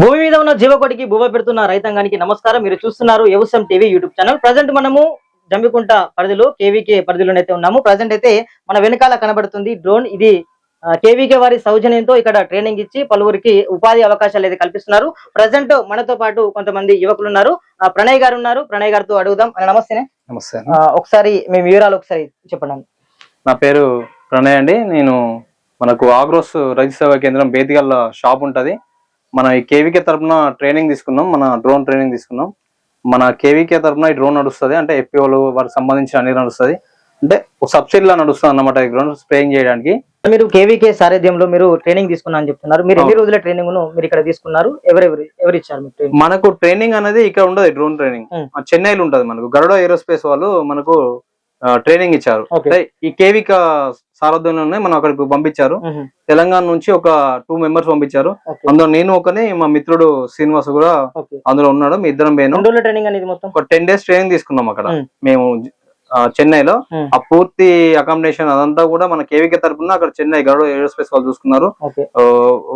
భూమి మీద ఉన్న జీవకోటికి భూమ పెడుతున్న రైతాంగానికి నమస్కారం. మీరు చూస్తున్నారు Evasam TV YouTube channel. Present మనము జంబికుంట పరిధిలో కేవీకే పరిధిలోనైతే ఉన్నాము. ప్రజెంట్ అయితే మన వెనకాల కనబడుతుంది డ్రోన్. ఇది కేవీకే వారి సౌజన్యంతో ఇక్కడ ట్రైనింగ్ ఇచ్చి పలువురికి ఉపాధి అవకాశాలు అయితే కల్పిస్తున్నారు. ప్రజెంట్ మనతో పాటు కొంతమంది యువకులు ఉన్నారు. ప్రణయ్ గారు ఉన్నారు. ప్రణయ్ గారితో అడుగుదాం. నమస్తే. ఆ, ఒకసారి మీ వివరాలు ఒకసారి చెప్పండి. నా పేరు ప్రణయ్ అండి. నేను మనకు ఆగ్రోస్ రైతు సేవా కేంద్రం బేతిగల్ల షాప్ ఉంటది. మన ఈ కేవీకే తరపున ట్రైనింగ్ తీసుకున్నాం మన డ్రోన్ ట్రైనింగ్ తీసుకున్నాం. మన కేవీకే తరపున ఈ డ్రోన్ నడుస్తుంది అంటే ఎఫ్పిఓలు వారికి సంబంధించిన అన్ని నడుస్తుంది. అంటే ఒక సబ్సిడీలా నడుస్తుంది అన్నమాట ఈ డ్రోన్ స్ప్రేయింగ్ చేయడానికి. మీరు కేవీకే సారథ్యంలో మీరు ట్రైనింగ్ తీసుకున్నా అని చెప్తున్నారు. మీరు ఎన్ని రోజుల ట్రైనింగ్ను మీరు ఇక్కడ తీసుకున్నారు? ఎవరెవరు ఎవరు ఇచ్చారు మీకు మనకు ట్రైనింగ్ అనేది ఇక్కడ ఉండదు డ్రోన్ ట్రైనింగ్. చెన్నైలో ఉంటది మనకు. గరుడ ఏరోస్పేస్ వాళ్ళు మనకు ట్రైనింగ్ ఇచ్చారు. ఈ కేవిక సారథ్యంలోనే మనం అక్కడికి పంపించారు. తెలంగాణ నుంచి ఒక టూ మెంబర్స్ పంపించారు. అందులో నేను ఒకనే మా మిత్రుడు శ్రీనివాస్ కూడా అందులో ఉన్నాడు మీ ఇద్దరం పోయినాం. ట్రైనింగ్ అనేది మొత్తం? ఒక టెన్ డేస్ ట్రైనింగ్ తీసుకున్నాం అక్కడ. మేము. చెన్నైలో. ఆ పూర్తి అకామిడేషన్ అదంతా కూడా మన కేవీకే తరపున అక్కడ చెన్నై గరుడ ఏరోస్పేస్ వాళ్ళు చూసుకున్నారు.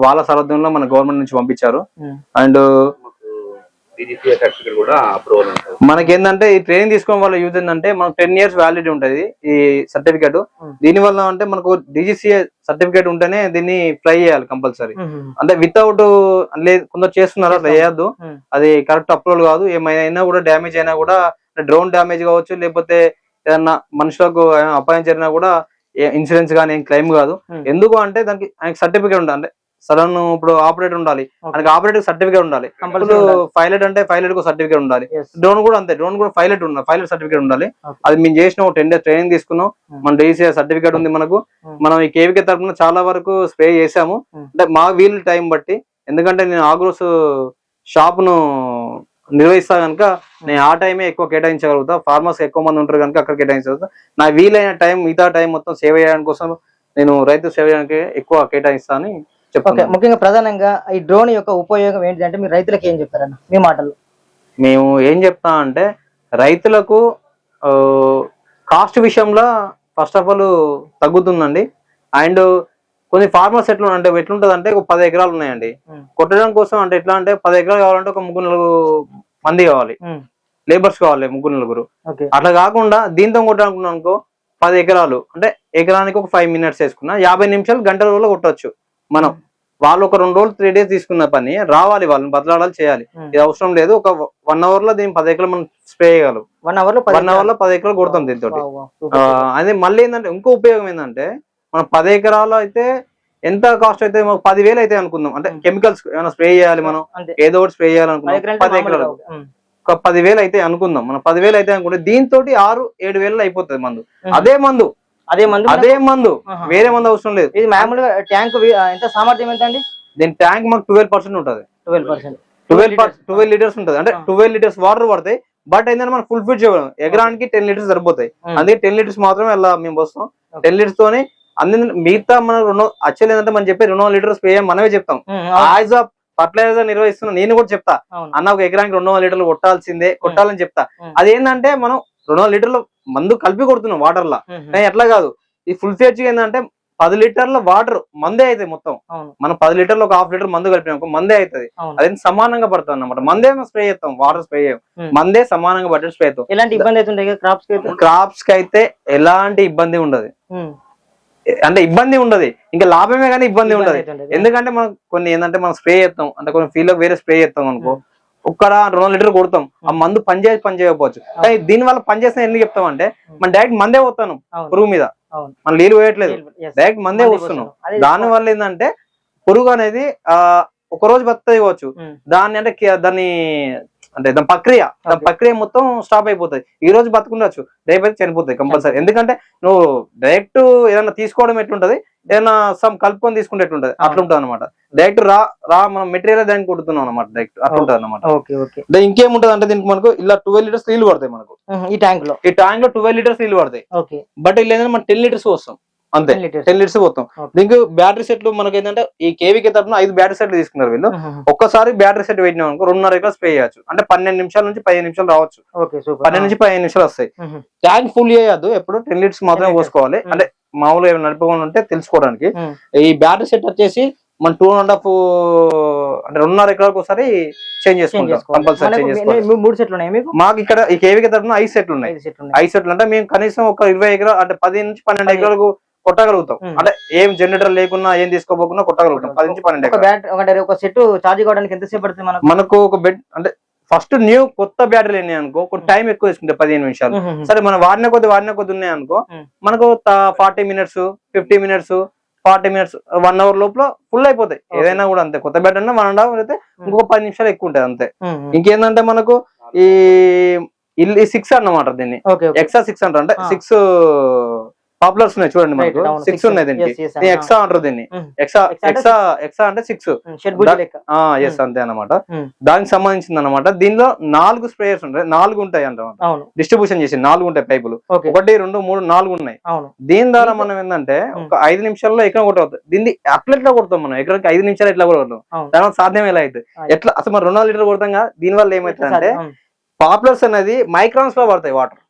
వాళ్ళ సారథ్యంలో మన గవర్నమెంట్ నుంచి పంపించారు. అండ్ డిజిపిఏ సర్టిఫికేట్ కూడా అప్రూవల్ ఉంటుంది మనకి ఏంటంటే ఈ ట్రైనింగ్ తీసుకోవడం వల్ల యూజ్ ఏంటంటే మనకు టెన్ ఇయర్స్ వ్యాలిడిటీ ఉంటది ఈ సర్టిఫికేట్ Hmm. దీని వల్ల అంటే మనకు డిజిసిఏ సర్టిఫికేట్ ఉంటేనే దీన్ని ఫ్లై చేయాలి కంపల్సరీ ఉమ్. అంటే వితౌట్ లేదు కొందరు చేస్తున్నారు అట్లా చేయొద్దు. అది కరెక్ట్ అప్లోడ్ కాదు ఏమైనా కూడా డ్యామేజ్ అయినా కూడా డ్రోన్ డ్యామేజ్ కావచ్చు లేకపోతే ఏదన్నా మనుషులకు అపాయం జరిగినా కూడా ఇన్సూరెన్స్ కానీ ఏం క్లెయిమ్ కాదు Hmm. ఎందుకు అంటే దానికి ఆయనకి సర్టిఫికేట్ ఉండాలి సడన్ ఇప్పుడు ఆపరేటర్ ఉండాలి. ఆయనకి ఆపరేటర్ సర్టిఫికేట్ ఉండాలి ఇప్పుడు. పైలట్ అంటే పైలట్కు సర్టిఫికేట్ ఉండాలి. డ్రోన్ కూడా అంతే డ్రోన్ కూడా పైలట్ ఉండాలి పైలట్ సర్టిఫికేట్ ఉండాలి. అది మేము చేసిన టెన్ డేస్ ట్రైనింగ్ తీసుకున్నాం Hmm. మన డీసీ సర్టిఫికేట్ ఉంది మనకు Hmm. మనం ఈ కేవీకే తరఫున చాలా వరకు స్ప్రే చేసాము Hmm. అంటే మా వీల్ టైం బట్టి ఎందుకంటే నేను ఆగ్రోస్ షాప్ను నిర్వహిస్తా కనుక నేను ఆ టైమే ఎక్కువ కేటాయించగలుగుతా ఫార్మర్స్ ఎక్కువ మంది ఉంటారు కనుక అక్కడ కేటాయించగలుగుతా నా వీలైన టైం మిగతా టైం మొత్తం సేవ్ చేయడానికి కోసం నేను రైతు సేవ చేయడానికి ఎక్కువ కేటాయిస్తా అని ఓకే చెప్తాను ముఖ్యంగా ప్రధానంగా ఈ డ్రోన్ యొక్క ఉపయోగం ఏంటంటే మీరు రైతులకు ఏం చెప్తారన్న మీ మాటలు మేము ఏం చెప్తా అంటే రైతులకు కాస్ట్ విషయంలో ఫస్ట్ ఆఫ్ ఆల్ తగ్గుతుందండి. అండ్ కొన్ని ఫార్మర్స్ ఎట్లా అంటే ఎట్లుంటది అంటే ఒక పది ఎకరాలు ఉన్నాయండి. కొట్టడం కోసం అంటే ఎట్లా అంటే పది ఎకరాలు కావాలంటే ఒక ముగ్గురు నలుగురు మంది కావాలి. లేబర్స్ కావాలి ముగ్గురు నలుగురు. అట్లా కాకుండా దీంతో కొట్టాలనుకున్నాం అనుకో పది ఎకరాలు. అంటే ఎకరానికి ఒక ఫైవ్ మినిట్స్ వేసుకున్నా యాభై నిమిషాలు గంట రోజుల్లో కొట్టొచ్చు. మనం వాళ్ళు ఒక రెండు రోజులు త్రీ డేస్ తీసుకున్న పని రావాలి వాళ్ళని బతలాడాలి చేయాలి. ఇది అవసరం లేదు ఒక వన్ అవర్లో దీని పది ఎకరాలు మనం స్ప్రే చేయగలం. వన్ అవర్లో పది వన్ అవర్లో పది ఎకరాలు కొడతాం దీంతో. అదే మళ్ళీ ఏంటంటే ఇంకో ఉపయోగం ఏంటంటే మనం పది ఎకరాలు అయితే ఎంత కాస్ట్ అయితే మాకు పదివేలు అయితే అనుకుందాం. అంటే కెమికల్స్ ఏమైనా స్ప్రే చేయాలి మనం? ఏదో ఒకటి స్ప్రే పది ఎకరాలు పది ఎకరాలు. ఒక పదివేలు అయితే అనుకుందాం. మనం పదివేలు అయితే అనుకుంటే దీంతో ఆరు ఏడు వేలు అయిపోతుంది మందు. అదే మందు. అదే మందు అదే మందు. వేరే మందు అవసరం లేదు. ఇది మామూలుగా ట్యాంక్ ఎంత సామర్థ్యం ఎంత అండి దీని ట్యాంక్ మాకు ట్వెల్వ్ పర్సెంట్ ఉంటుంది. Twelve percent. Twelve twelve litres. ఉంటుంది. అంటే. ట్వెల్వ్ లీటర్స్ వాటర్ పడతాయి. బట్ ఏంటంటే మనం ఫుల్ ఫిట్ చేయడం ఎకరానికి టెన్ లీటర్స్ సరిపోతాయి. అందుకే టెన్ లీటర్స్ మాత్రమే అలా మేము వస్తాం. టెన్ లీటర్స్ తోనే అన్ని మిగతా మన రెండు యాక్చువల్ ఏంటంటే మనం చెప్పి రెండు వందల లీటర్స్ స్ప్రే మనమే చెప్తాం. యాజ్ ఆఫ్ ఫర్టిలైజర్ నిర్వహిస్తున్నా నేను కూడా చెప్తా. అన్న ఒక ఎకరానికి రెండు వందల లీటర్లు కొట్టాల్సిందే కొట్టాలని చెప్తా. అదేంటంటే మనం రెండు వందల లీటర్లు మందు కలిపి కొడుతున్నాం వాటర్ లా. కానీ ఎట్లా కాదు ఈ ఫుల్ ఫేజ్ ఏంటంటే పది లీటర్ల వాటర్ మందే అవుతాయి మొత్తం. మనం పది లీటర్లు ఒక హాఫ్ లీటర్ మందు కలిపినాం మందే అవుతుంది అదే సమానంగా పడుతుంది అన్నమాట. మందే స్ప్రే చేస్తాం వాటర్ స్ప్రే చేయం. మందే సమానంగా పట్టి స్ప్రే చేస్తాం. ఎలాంటి ఇబ్బంది అవుతుంటాయి క్రాప్స్కి అయితే? క్రాప్స్కి అయితే ఎలాంటి ఇబ్బంది ఉండదు. అంటే ఇబ్బంది ఉండదు. ఇంకా లాభమే కానీ ఇబ్బంది ఉండదు. ఎందుకంటే మనం కొన్ని ఏంటంటే మనం స్ప్రే చేస్తాం. అంటే కొన్ని ఫీల్డ్ వేరే స్ప్రే చేస్తాం అనుకో. ఒక్కడ రెండు వందల లీటర్ కొడతాం. ఆ మందు పని చేసి పని చేయకపోవచ్చు. కానీ దీని వల్ల పని చేసిన ఎందుకు చెప్తాం అంటే మనం డైరెక్ట్ మందే పోతాను పురుగు మీద. మనం నీళ్ళు పోయట్లేదు. డైరెక్ట్ మందే వస్తున్నాం దాని వల్ల ఏంటంటే పురుగు అనేది ఆ ఒక రోజు కావచ్చు. ఉమ్. దాన్ని అంటే దాన్ని అంటే దాని ప్రక్రియ దాని. ప్రక్రియ మొత్తం స్టాప్ అయిపోతుంది. ఈ రోజు బతుకుండొచ్చు రేపు అయితే చనిపోతాయి కంపల్సరీ. ఎందుకంటే నువ్వు డైరెక్ట్ ఏదైనా తీసుకోవడం ఎట్లుంటది? ఏదైనా సమ్ కలుపుకొని తీసుకుంటే ఎట్లుంటది? అట్లుంటది అనమాట డైరెక్ట్ రా రా మనం మెటీరియల్ దానికి కొడుతున్నాం అనమాట డైరెక్ట్ అట్లుంటది అనమాట ఓకే ఓకే. ఇంకేముంటది అంటే దీనికి మనకు ఇలా ట్వెల్వ్ లీటర్స్ నీళ్ళు పడతాయి మనకు. ఈ ట్యాంక్లో. ఈ ట్యాంక్లో ట్వెల్వ్ లీటర్స్ నీళ్ళు పడతాయి. బట్ ఇలా ఏంటంటే మనం టెన్ లీటర్స్ వస్తాం అంతే 10 liters. టెన్ లీటర్స్ పోతాం. దీనికి బ్యాటరీ సెట్లు మనకి ఏంటంటే ఈ కేవీకి తరఫున ఐదు బ్యాటరీ సెట్లు తీసుకున్నారు వీళ్ళు. ఒక్కసారి బ్యాటరీ సెట్ పెట్టినాం అనుకో రెండున్నర ఎకరాలు స్ప్రే చేయొచ్చు అంటే పన్నెండు నిమిషాల నుంచి పదిహేను నిమిషాలు రావచ్చు పన్నెండు నుంచి పదిహేను నిమిషాలు వస్తాయి. ట్యాంక్ ఫుల్ చేయొద్దు ఎప్పుడు టెన్ లీటర్స్ మాత్రమే. పోసుకోవాలి Hmm. అంటే మామూలుగా ఏమైనా నడిపోకుండా ఉంటే తెలుసుకోవడానికి ఉమ్. ఈ బ్యాటరీ సెట్ వచ్చేసి మన టూ అండ్ హాఫ్ అంటే రెండున్నర ఎకరాలకు ఒకసారి చేంజ్ చేసుకుంటాం కంపల్సరీ చేంజ్ చేసుకోవాలి మూడు సెట్లు ఉన్నాయి మీకు ఇక్కడ ఈ కేవీకి తరఫున ఐదు సెట్లు ఉన్నాయి ఐదు సెట్లు అంటే మేము కనీసం ఒక ఇరవై ఎకరాలు అంటే పది నుంచి పన్నెండు. ఎకరాలకు కొట్టగలుగుతాం. అంటే ఏం జనరేటర్ లేకున్నా ఏం తీసుకోపోకున్నా కొట్టగలుగుతాం. పది నుంచి పన్నెండు ఒక సెట్ ఛార్జ్ కావడానికి ఎంతసేపు పడుతుంది మనకు? మనకు ఒక బెడ్ అంటే ఫస్ట్ న్యూ కొత్త బ్యాటరీ ఉన్నాయి అనుకో కొంచెం టైం ఎక్కువ తీసుకుంటే పదిహేను నిమిషాలు. సరే మనం వాడిన కొద్ది వాడిన కొద్ది ఉన్నాయి అనుకో. మనకు forty minutes fifty minutes forty minutes one hour లోపల ఫుల్ అయిపోతాయి. ఏదైనా కూడా అంతే. కొత్త బ్యాటరీ అన్నా వన్ అండ్ హాఫ్ అయితే ఇంకొక పది నిమిషాలు ఎక్కువ ఉంటుంది అంతే. ఇంకేందంటే మనకు ఈ ఇల్లు సిక్స్ అన్నమాట దీన్ని. ఎక్స్ట్రా సిక్స్ అంటారు. అంటే. సిక్స్ పాపులర్స్ ఉన్నాయి చూడండి మనకు. సిక్స్. ఉన్నాయి దీనికి. ఎక్స్ట్రా అంటారు దీన్ని. ఉమ్. ఎక్స్ట్రా Extra అంటే సిక్స్ లెక్క. ఎస్ అంతే అన్నమాట. ఉమ్. దానికి సంబంధించింది అనమాట దీనిలో నాలుగు స్ప్రేయర్స్ ఉంటాయి. నాలుగు ఉంటాయి అవును. డిస్ట్రిబ్యూషన్ చేసి నాలుగు ఉంటాయి పైపులు. ఒకటి రెండు మూడు నాలుగు ఉన్నాయి. దీని ద్వారా మనం ఏంటంటే. ఒక ఐదు నిమిషాల్లో ఎక్కడ కొట్టవచ్చు దీన్ని అట్లా ఎట్లా కొడతాం మనం? ఎకరానికి ఐదు నిమిషాలు ఎట్లా కొడతాం. దాని సాధ్యం ఎలా అయితే. ఆ. ఎట్లా? అసలు మనం రెండు లీటర్ కొడతాం కదా దీని వల్ల ఏమైతుంది అంటే పాపులర్స్ అనేది మైక్రాన్స్లో పడతాయి వాటర్.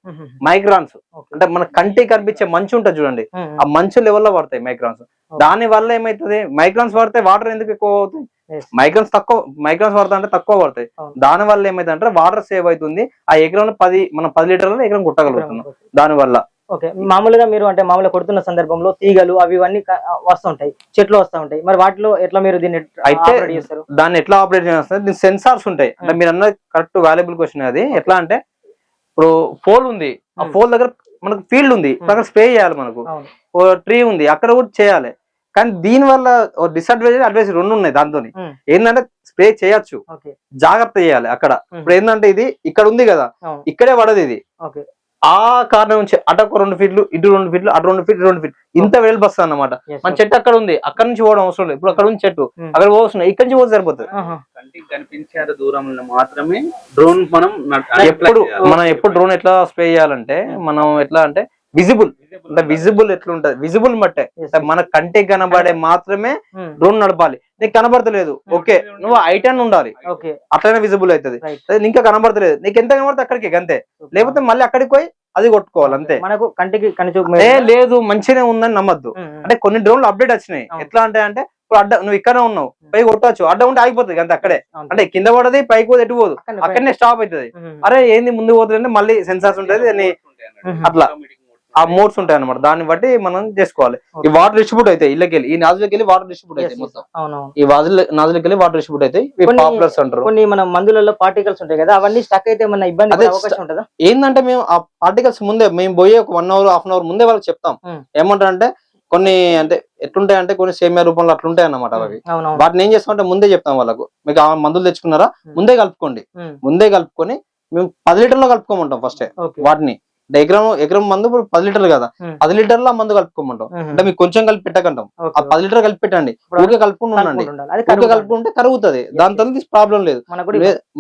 మైక్రాన్స్. అంటే మన కంటికి కనిపించే మంచు ఉంటుంది చూడండి. ఆ మంచు లెవెల్లో పడతాయి మైక్రాన్స్. దాని వల్ల ఏమైతుంది? మైక్రాన్స్ పడితే వాటర్ ఎందుకు ఎక్కువ అవుతాయి? Yes. మైక్రాన్స్ తక్కువ మైక్రాన్స్ పడతా అంటే తక్కువ పడతాయి. దాని వల్ల ఏమైంది అంటే వాటర్ సేవ్ అవుతుంది. ఆ ఎకరంలో పది మనం పది లీటర్లు ఎకరం కొట్టగలుగుతున్నాం. దాని వల్ల. ఓకే. మామూలుగా మీరు అంటే మామూలుగా కొడుతున్న సందర్భంలో తీగలు అవి ఇవన్నీ వస్తుంటాయి చెట్లు వస్తూ ఉంటాయి. మరి వాటిలో ఎట్లా మీరు దీన్ని అయితే దాన్ని ఎట్లా ఆపరేట్ చేస్తారు? దీని సెన్సార్స్ ఉంటాయి. అంటే మీరు అన్నది కరెక్ట్ వాల్యుబుల్ క్వశ్చన్ అది. ఎట్లా అంటే ఇప్పుడు పోల్ ఉంది. ఆ. పోల్ దగ్గర మనకు ఫీల్డ్ ఉంది. అక్కడ స్ప్రే చేయాలి మనకు. ట్రీ ఉంది. అక్కడ కూడా చేయాలి. కానీ దీని వల్ల డిసడ్వాంటేజ్ అడ్వాంటేజ్ రెండు ఉన్నాయి దాంతో ఏంటంటే స్ప్రే చేయొచ్చు. జాగ్రత్త చేయాలి అక్కడ. ఇప్పుడు ఏంటంటే ఇది ఇక్కడ ఉంది కదా. ఇక్కడే పడదు ఇది. ఓకే. ఆ కారణం నుంచి అటు ఒక రెండు ఫీట్లు ఇటు రెండు ఫీట్లు అటు రెండు ఫీట్లు రెండు ఫీట్లు ఇంత వస్తుంది అన్నమాట. Yes, మన. చెట్టు అక్కడ ఉంది. అక్కడ నుంచి పోవడం అవసరం లేదు. ఇప్పుడు అక్కడ ఉంది చెట్టు. ఉమ్. అక్కడ పోవస్తుంది ఇక్కడ నుంచి పోతే సరిపోతుంది. కంటికి కనిపించేంత దూరంలో మాత్రమే డ్రోన్ మనం ఎప్పుడు. మనం ఎప్పుడు డ్రోన్ ఎట్లా స్ప్రే చేయాలంటే మనం ఎట్లా అంటే విజిబుల్ అంటే విజిబుల్ ఎట్లా ఉంటది విజిబుల్. అంటే మన కంటికి కనబడే మాత్రమే డ్రోన్ నడపాలి. నీకు కనబడతలేదు. ఓకే. నువ్వు ఐటన్ ఉండాలి. అట్లనే విజిబుల్ అవుతుంది. ఇంకా కనబడతలేదు. నీకు ఎంత కనబడితే అక్కడికి అంతే. లేకపోతే మళ్ళీ అక్కడికి పోయి అది కొట్టుకోవాలి అంతే. మనకు కంటికి కనిచూపు లేదు మంచిగానే ఉందని నమ్మద్దు. అంటే కొన్ని డ్రోన్లు అప్డేట్ వచ్చినాయి. ఎట్లా అంటే అంటే ఇప్పుడు అడ్డ నువ్వు ఇక్కడే ఉన్నావు. పై కొట్టవచ్చు అడ్డ ఉంటే ఆగిపోతుంది అంతే అక్కడే. అంటే కింద పడది పైకి పోతే ఎటు పోదు. అక్కడనే స్టాప్ అవుతుంది. అరే ఏంది ముందు పోతుంది అంటే మళ్ళీ సెన్సార్స్ ఉంటుంది. అట్లా. ఆ మోడ్స్ ఉంటాయి అనమాట దాన్ని బట్టి మనం చేసుకోవాలి. ఈ వాటర్ డిస్ట్రిబ్యూట్ అవుతాయి ఇళ్ళకి వెళ్ళి ఈ నాజులకి వెళ్ళి వాటర్ డిస్ట్రిబ్యూట్ అవుతాయి మొత్తం. ఈ వాజుల నాజులకి వెళ్ళి వాటర్ డిస్ట్రిబ్యూట్ అవుతాయి కొన్ని- పాపులర్స్ అంటారు. కొన్ని మన మందులలో పార్టికల్స్ ఉంటాయి కదా అవన్నీ స్టక్ అయితే మన ఇబ్బంది ఉంటుందా? ఏంటంటే మేము ఆ పార్టికల్స్ ముందే మేము పోయే ఒక one hour half an hour ముందే వాళ్ళకి చెప్తాం. ఉమ్. ఏమంటారు అంటే కొన్ని అంటే ఎట్లుంటాయి అంటే కొన్ని సేమియా రూపంలో అట్లుంటాయి అన్నమాట అవి. అవునవును. వాటిని ఏం చేస్తామంటే ముందే చెప్తాం వాళ్ళకు. మీకు ఆ మందులు తెచ్చుకున్నారా? ఉమ్. ముందే కలుపుకోండి. ముందే కలుపుకొని మేము పది లీటర్లో కలుపుకోమంటాం ఫస్ట్ వాటిని. ఎకరం ఎకరం మందు ఇప్పుడు పది లీటర్లు కదా. పది లీటర్ల మందు కలుపుకోమంటాం. అంటే మీకు కొంచెం కలిపి పెట్టకంటాం ఆ పది లీటర్ కలిపి పెట్టండి ఊరికే కలుపుకుంటూ ఉండండి. కలుపుకుంటూ ఉండాలి. అది ఊరికే కలుపుకుంటూ కరుగుతుంది. దాంతో ప్రాబ్లం లేదు.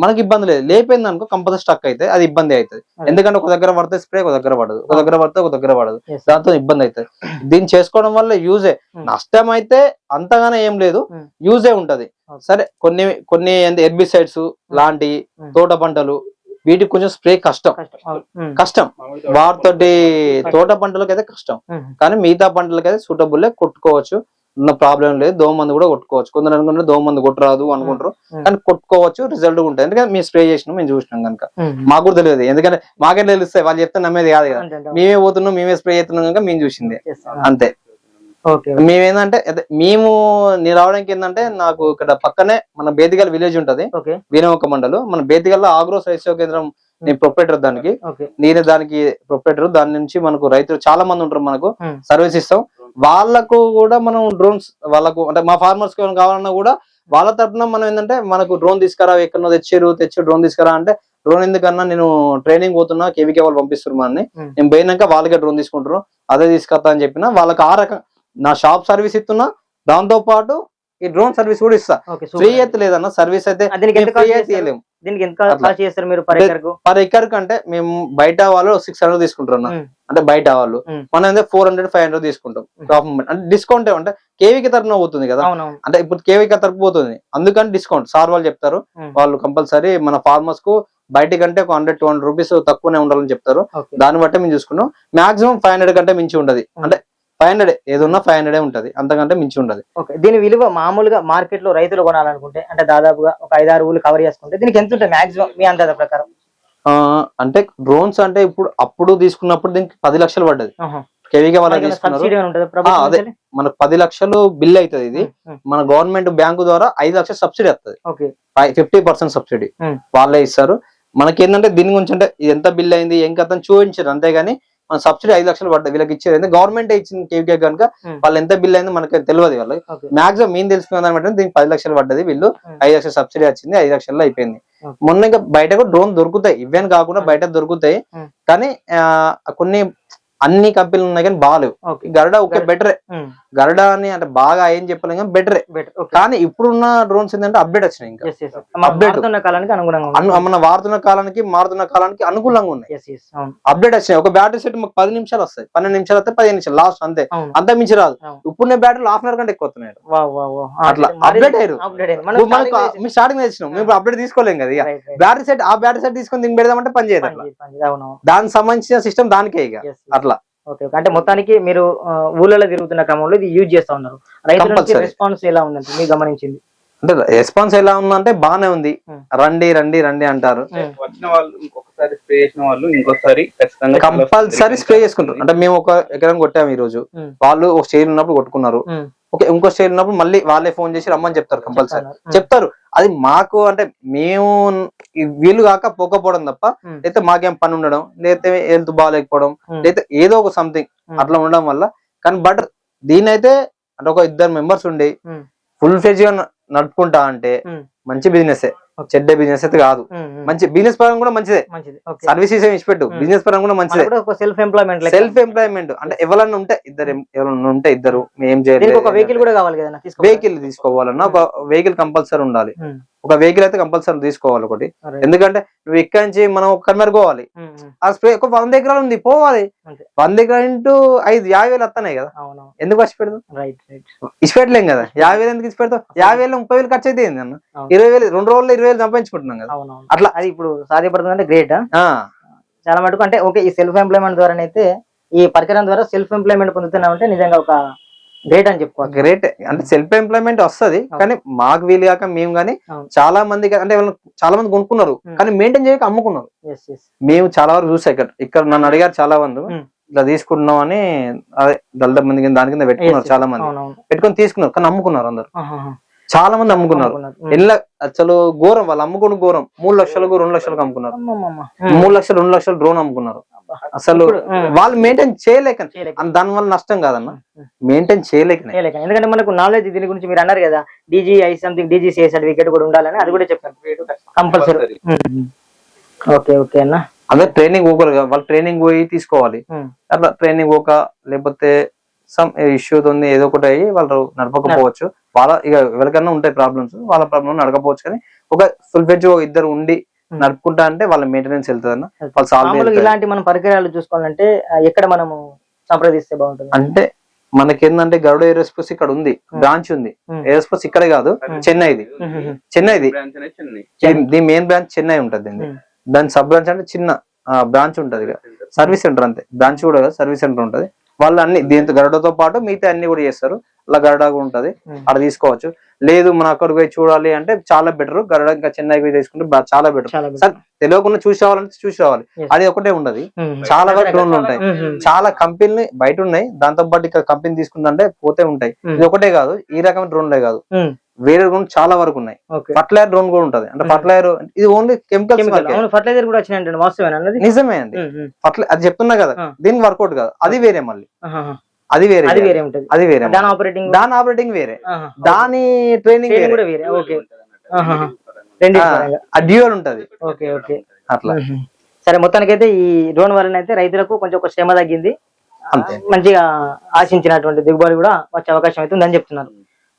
మనకు ఇబ్బంది. లేదు. లేపింది అనుకో కంపల్సరీ స్టక్ అయితే అది ఇబ్బంది అవుతుంది. ఎందుకంటే ఒక దగ్గర పడితే స్ప్రే ఒక దగ్గర పడదు. ఒక దగ్గర పడితే ఒక దగ్గర పడదు. దాంతో ఇబ్బంది అవుతుంది. దీన్ని చేసుకోవడం వల్ల యూజే. నష్టం అయితే అంతగానే ఏం లేదు. యూజే ఉంటది. సరే కొన్ని కొన్ని హెర్బిసైడ్స్ లాంటి. తోట పంటలు వీటికి కొంచెం స్ప్రే కష్టం. కష్టం. వాటితోటి తోట పంటలకు అయితే కష్టం. కానీ మిగతా పంటలకు అయితే సూటబుల్ కొట్టుకోవచ్చు. ఉన్న ప్రాబ్లం లేదు. దోమ మందు కూడా కొట్టుకోవచ్చు. కొందరు అనుకుంటే దోమ మందు కొట్టరాదు అనుకుంటారు. కానీ కొట్టుకోవచ్చు. రిజల్ట్ ఉంటుంది ఎందుకంటే మేము స్ప్రే చేసినాం మేము చూసినాం కనుక. మాకు కూడా తెలియదు. ఎందుకంటే మాకే తెలుస్తాయి? వాళ్ళు చెప్తే నమ్మేది కాదు కదా. మేమే పోతున్నాం మేమే స్ప్రే చేస్తున్నాం కనుక మేము చూసింది. అంతే. మేమేందంటే అదే మేము నేను రావడానికి ఏంటంటే నాకు ఇక్కడ పక్కనే మన బేతిగల్ విలేజ్ ఉంటది. వీరమొక్క మండలు. మన బేతిగల్లో ఆగ్రో సైన్స్ కేంద్రం నేను ప్రొపరేటర్ దానికి. నేనే దానికి ప్రొపరేటర్ దాని నుంచి మనకు రైతులు చాలా మంది ఉంటారు మనకు. సర్వీస్ ఇస్తాం. వాళ్ళకు కూడా మనం డ్రోన్స్ వాళ్ళకు అంటే మా ఫార్మర్స్ కావాలన్నా కూడా వాళ్ళ తరపున మనం ఏంటంటే మనకు డ్రోన్ తీసుకురా ఎక్కడో తెచ్చిర్రు తెచ్చి డ్రోన్ తీసుకురా అంటే డ్రోన్ ఎందుకన్నా నేను ట్రైనింగ్ పోతున్నా కేవీకే వాళ్ళు పంపిస్తారు మనని. నేను పోయినాక వాళ్ళకే డ్రోన్ తీసుకుంటారు. అదే తీసుకొస్తా అని చెప్పిన వాళ్ళకి ఆ రకం నా షాప్ సర్వీస్ ఇస్తున్నా దాంతో పాటు ఈ డ్రోన్ సర్వీస్ కూడా ఇస్తా. ఫ్రీ. అయితే లేదన్న సర్వీస్ అయితే దీనికి ఎంత కాస్ట్ చేస్తారు? మీరు పర్ ఎకర్ కంటే మేము బయట వాళ్ళు సిక్స్ హండ్రెడ్ తీసుకుంటున్నా ఉమ్, అంటే బయట వాళ్ళు. ఉమ్. మనం అయితే ఫోర్ హండ్రెడ్ ఫైవ్ హండ్రెడ్ తీసుకుంటాం. ఉమ్. క్రాప్ అంటే డిస్కౌంట్ అంటే కేవీకి తరపున పోతుంది కదా. అంటే ఇప్పుడు కేవీకి తరపు పోతుంది. అందుకని డిస్కౌంట్ సార్ వాళ్ళు చెప్తారు. ఉమ్, వాళ్ళు కంపల్సరీ మన ఫార్మర్స్కు బయట కంటే ఒక హండ్రెడ్ టూ హండ్రెడ్ రూపీస్ తక్కువనే ఉండాలని చెప్తారు. దాన్ని బట్టి మేము చూసుకున్నాం. మాక్సిమం ఫైవ్ హండ్రెడ్ కంటే మించి ఉండదు. అంటే ఫైవ్ హండ్రెడ్ ఏదున్నా ఫైవ్ హండ్రెడ్ ఉంటది. అంతకంటే మించి ఉండదు. ఓకే. దీని విలువ మామూలుగా మార్కెట్లో రైతులు కొనాలనుకుంటే అంటే దాదాపుగా ఒక ఐదారు ఊళ్ళు కవర్ చేసుకుంటే దీనికి ఎంత ఉంటుంది మాక్సిమం మీ అందాజ ప్రకారం? అంటే డ్రోన్స్ అంటే ఇప్పుడు అప్పుడు తీసుకున్నప్పుడు దీనికి పది లక్షలు పడ్డది. తీసుకున్నారు. ప్రభుత్వం అదే. మనకు పది లక్షలు బిల్ అవుతుంది ఇది. మన గవర్నమెంట్ బ్యాంకు ద్వారా ఐదు లక్షలు సబ్సిడీ వస్తుంది. Fifty percent subsidy. వాళ్ళే ఇస్తారు. మనకి ఏంటంటే దీని గురించి అంటే ఎంత బిల్ అయింది ఏం కథ చూపించారు. అంతేగాని మన సబ్సిడీ ఐదు లక్షలు పడ్డది వీళ్ళకి ఇచ్చేది గవర్నమెంట్ ఇచ్చిన కేవీకే కనుక. వాళ్ళు ఎంత బిల్ అయిందో మనకి తెలియదు వాళ్ళకి ఓకే మాక్సిమం మేము తెలుసుకున్న బట్టి దీనికి పది లక్షలు పడ్డది వీళ్ళు. ఐదు లక్షలు సబ్సిడీ వచ్చింది ఐదు లక్షల్లో అయిపోయింది. మొన్న ఇంకా బయట కూడా డ్రోన్ దొరుకుతాయి ఇవేని కాకుండా. బయట దొరుకుతాయి. కానీ కొన్ని అన్ని కంపెనీలు ఉన్నాయి కానీ బాగాలేవు గరుడ ఓకే. బెటరే గరుడ అని అంటే బాగా ఏం చెప్పలేం కానీ బెటరే కానీ ఇప్పుడున్న డ్రోన్స్ ఏంటంటే అప్డేట్ వచ్చినాయి ఇంకా. కాలానికి అనుగుణంగా అను మన వాడుతున్న కాలానికి మారుతున్న కాలానికి అనుకూలంగా ఉన్నాయి. అప్డేట్ వచ్చినాయి. ఒక బ్యాటరీ సెట్ మాకు పది నిమిషాలు వస్తాయి. పన్నెండు నిమిషాలు వస్తాయి పదిహేను నిమిషాలు. లాస్ట్ అంతే. అంత మించి రాదు. ఇప్పుడు బ్యాటరీలు హాఫ్ అన్ అవర్ కంటే ఎక్కువ వస్తున్నాయి. అట్లా. అప్డేట్ అయ్యారు. స్టార్టింగ్ తెచ్చినాం మేము అప్డేట్ తీసుకోలేం కదా బ్యాటరీ సెట్ ఆ బ్యాటరీ సెట్ తీసుకొని దీన్ని పెడదామంటే పని చేయదు దానికి సంబంధించిన సిస్టమ్ దానికే ఇక. అట్లా. Okay okay. అంటే మొత్తానికి మీరు ఊళ్ళలో తిరుగుతున్న క్రమంలో ఇది యూజ్ చేస్తా ఉన్నారు. రైతుల. రెస్పాన్స్ ఎలా ఉందంటే మీరు గమనించింది. అంటే రెస్పాన్స్ ఎలా ఉందంటే బానే ఉంది. Hmm. రండి రండి రండి అంటారు. వచ్చిన వాళ్ళు ఇంకొకసారి స్ప్రే చేసిన వాళ్ళు ఇంకొకసారి ఖచ్చితంగా కంపల్సరీ స్ప్రే చేసుకుంటారు. అంటే మేము ఒక ఎకరం కొట్టాము ఈ రోజు Hmm. వాళ్ళు ఒక స్టేజ్ ఉన్నప్పుడు కొట్టుకున్నారు ఓకే ఇంకో స్టేజ్ ఉన్నప్పుడు మళ్ళీ వాళ్ళే ఫోన్ చేసి రమ్మని చెప్తారు కంపల్సరీ చెప్తారు అది మాకు అంటే మేము వీలు కాక పోకపోవడం తప్ప లేకపోతే మాకేం పని ఉండడం లేకపోతే హెల్త్ బాగాలేకపోవడం లేకపోతే ఏదో ఒక సంథింగ్. అట్లా ఉండడం వల్ల. కానీ బట్ దీనైతే అంటే ఒక ఇద్దరు మెంబర్స్ ఉండి ఫుల్ ఫేజ్గా నడుపుకుంటా అంటే మంచి బిజినెస్. చెడ్డ బిజినెస్ అయితే కాదు. మంచి బిజినెస్ పరంగా కూడా మంచిదే. సర్వీసెస్ ఏమి ఇచ్చిపెట్టు. బిజినెస్ పరంగా కూడా మంచిదే. సెల్ఫ్ ఎంప్లాయ్మెంట్ సెల్ఫ్ ఎంప్లాయ్మెంట్ అంటే ఎవరన్నా ఉంటే ఇద్దరు ఎవరన్నా ఉంటే ఇద్దరు. ఏం ఒక చేయలేదు వెహికల్ కూడా కావాలి కదా వెహికల్ తీసుకోవాలన్నా ఒక వెహికల్ కంపల్సరీ ఉండాలి. ఒక వెహికల్ అయితే కంపల్సరీ తీసుకోవాలి ఒకటి. ఎందుకంటే నువ్వు ఇక్కడి నుంచి మనం కన్వర్ పోవాలి. ఆ స్ప్రే ఒక వంద ఎకరాలు ఉంది పోవాలి. వంద ఎకరాలు ఇంటూ ఐదు యాభై వేలు వస్తున్నాయి కదా. ఎందుకు రైట్ రైట్. ఇచ్చి పెట్టలేం కదా. యాభై వేలు ఎందుకు ఇచ్చి పెడతాం యాభై వేలు ముప్పై వేలు ఖర్చు అయితే అన్న. ఇరవై వేలు రెండు రోజుల్లో ఇరవై వేలు సంపాదించుకుంటున్నాం కదా. అట్లా. అది ఇప్పుడు సాధ్యపడుతుంది అంటే గ్రేట్ చాలా మటుకు అంటే ఓకే ఈ సెల్ఫ్ ఎంప్లాయ్మెంట్ ద్వారానైతే ఈ పరికరం ద్వారా సెల్ఫ్ ఎంప్లాయ్మెంట్ పొందుతున్నామంటే నిజంగా ఒక గ్రేట్ అని చెప్పుకోవచ్చు గ్రేట్ అంటే సెల్ఫ్ ఎంప్లాయ్మెంట్ వస్తది కానీ మాకు వీలు కాక మేము కానీ. చాలా మంది అంటే చాలా మంది కొనుక్కున్నారు. కానీ మెయింటైన్ చేయక అమ్ముకున్నారు. మేము చాలా వరకు చూసా ఇక్కడ. ఇక్కడ నన్ను అడిగారు చాలా మంది. ఇట్లా తీసుకుంటున్నాం అని అదే దళిత మంది దాని కింద పెట్టుకున్నారు చాలా మంది. పెట్టుకొని తీసుకున్నారు కానీ అమ్ముకున్నారు అందరు. చాలా మంది అమ్ముకున్నారు. ఎల్ల అసలు ఘోరం వాళ్ళు అమ్ముకుని ఘోరం. మూడు లక్షలకు రెండు లక్షలకు అమ్ముకున్నారు. మూడు లక్షలు రెండు లక్షలు డ్రోన్ అమ్ముకున్నారు. అసలు. వాళ్ళు మెయింటైన్ చేయలేక. దాని వల్ల నష్టం కాదన్న. మెయింటైన్ చేయలేక. ఎందుకంటే మనకు నాలెడ్జ్ దీని గురించి మీరు అన్నారు కదా. DG I something DG CA certificate కూడా ఉండాలని అది కూడా చెప్పాను. కంపల్సరీ ఓకే ఓకే అన్న. అదే ట్రైనింగ్ పోకరు కదా వాళ్ళు ట్రైనింగ్ పోయి తీసుకోవాలి. అట్లా ట్రైనింగ్ పోక లేకపోతే సమ్ ఇష్యూ ఉంది ఏదో ఒకటి అయ్యి వాళ్ళు నడపకపోవచ్చు. వాళ్ళ ఇక ఎవరికైనా ఉంటాయి ప్రాబ్లమ్స్ వాళ్ళ ప్రాబ్లమ్ నడకపోవచ్చు కానీ ఒక ఫుల్ ఫెజ్ ఇద్దరు ఉండి Hmm. నడుపుకుంటా అంటే వాళ్ళ మెయింటెనెన్స్ వెళ్తుంది అన్న వాళ్ళు సాల్వ్ ఇలాంటి మనం పరికరాలు చూసుకోవాలంటే ఎక్కడ మనము సంప్రదిస్తే బాగుంటుంది? అంటే మనకేందంటే గరుడ ఏరోస్పేస్ ఇక్కడ ఉంది బ్రాంచ్ ఉంది. Hmm. ఏరోస్పేస్ ఇక్కడే కాదు Hmm. చెన్నైది. చెన్నైది. బ్రాంచ్ అనేది చెన్నై. దీని- మెయిన్ బ్రాంచ్ చెన్నై ఉంటది Hmm. దాని సబ్ బ్రాంచ్ అంటే చిన్న బ్రాంచ్ ఉంటది ఇక. సర్వీస్ సెంటర్ అంతే. బ్రాంచ్ కూడా కాదు సర్వీస్ సెంటర్ ఉంటది. వాళ్ళు అన్ని దీంతో గరుడతో పాటు మిగతా అన్ని కూడా చేస్తారు. అలా గరుడ కూడా ఉంటది. అక్కడ తీసుకోవచ్చు. లేదు మన అక్కడికి పోయి చూడాలి అంటే చాలా బెటర్ గరుడ ఇంకా చెన్నైకి పోయి తీసుకుంటే చాలా బెటర్ సార్ తెలియకుండా చూసి రావాలంటే చూసి రావాలి. అది ఒకటే ఉండదు. చాలా వరకు డ్రోన్లు ఉంటాయి. చాలా కంపెనీలు బయట ఉన్నాయి. దాంతో పాటు ఇక్కడ కంపెనీ తీసుకుందంటే పోతే ఉంటాయి. ఇది ఒకటే కాదు. ఈ రకమైన డ్రోన్లే కాదు. వేరే డ్రోన్ చాలా వరకు ఉన్నాయి. ఫర్టిలైజర్ డ్రోన్ కూడా ఉంటది. అంటే Hmm. ఫర్టిలైజర్ ఇది ఓన్లీ కెమికల్ కెమికల్స్ ఫర్టిలైజర్ కూడా వచ్చినాయండి వాస్తవేనా నిజమే అండి. ఉమ్. ఫర్టిలై అది చెప్తున్నా కదా. దీనికి వర్కౌట్ కాదు. అది వేరే మళ్ళీ. అది వేరే అది వేరే. ఉంటది. అది వేరే దాని ఆపరేటింగ్ దాని ఆపరేటింగ్ వేరే. దాని ట్రైనింగ్ కూడా వేరే. ఓకే. డ్యూయల్ ఉంటది ఓకే ఓకే. అట్లా. సరే మొత్తానికైతే ఈ డ్రోన్ వలన అయితే రైతులకు కొంచెం ఒక శ్రమ తగ్గింది. మంచిగా ఆశించినటువంటి దిగుబడి కూడా వచ్చే అవకాశం అయితే ఉందని చెప్తున్నారు.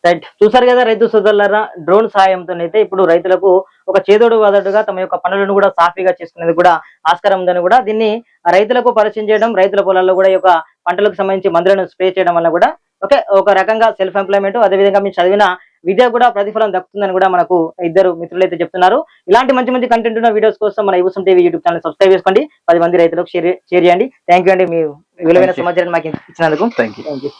రైట్. చూసారు కదా రైతు సోదరులారా డ్రోన్ సాయంతో అయితే ఇప్పుడు రైతులకు ఒక చేదోడు వాదడుగా తమ యొక్క పనులను కూడా సాఫీగా చేసుకునేది కూడా ఆస్కారం ఉందని కూడా దీన్ని రైతులకు పరిచయం చేయడం రైతుల పొలాల్లో కూడా ఈ యొక్క పంటలకు సంబంధించి మందులను స్ప్రే చేయడం వల్ల కూడా ఓకే ఒక రకంగా సెల్ఫ్ ఎంప్లాయ్మెంట్ అదేవిధంగా మీరు చదివిన విద్య కూడా ప్రతిఫలం దక్కుతుందని కూడా మనకు ఇద్దరు మిత్రులు అయితే చెప్తున్నారు. ఇలాంటి మంచి మంచి కంటెంట్ ఉన్న వీడియోస్ కోసం మన యువసం టీవీ యూట్యూబ్ ఛానల్ సబ్స్క్రైబ్ చేసుకోండి. పది మంది రైతులకు షేర్ షేర్ చేయండి. థ్యాంక్ యూ అండి మీ విలువైన. సమాచారాన్ని మాకు ఇచ్చినందుకు. Thank you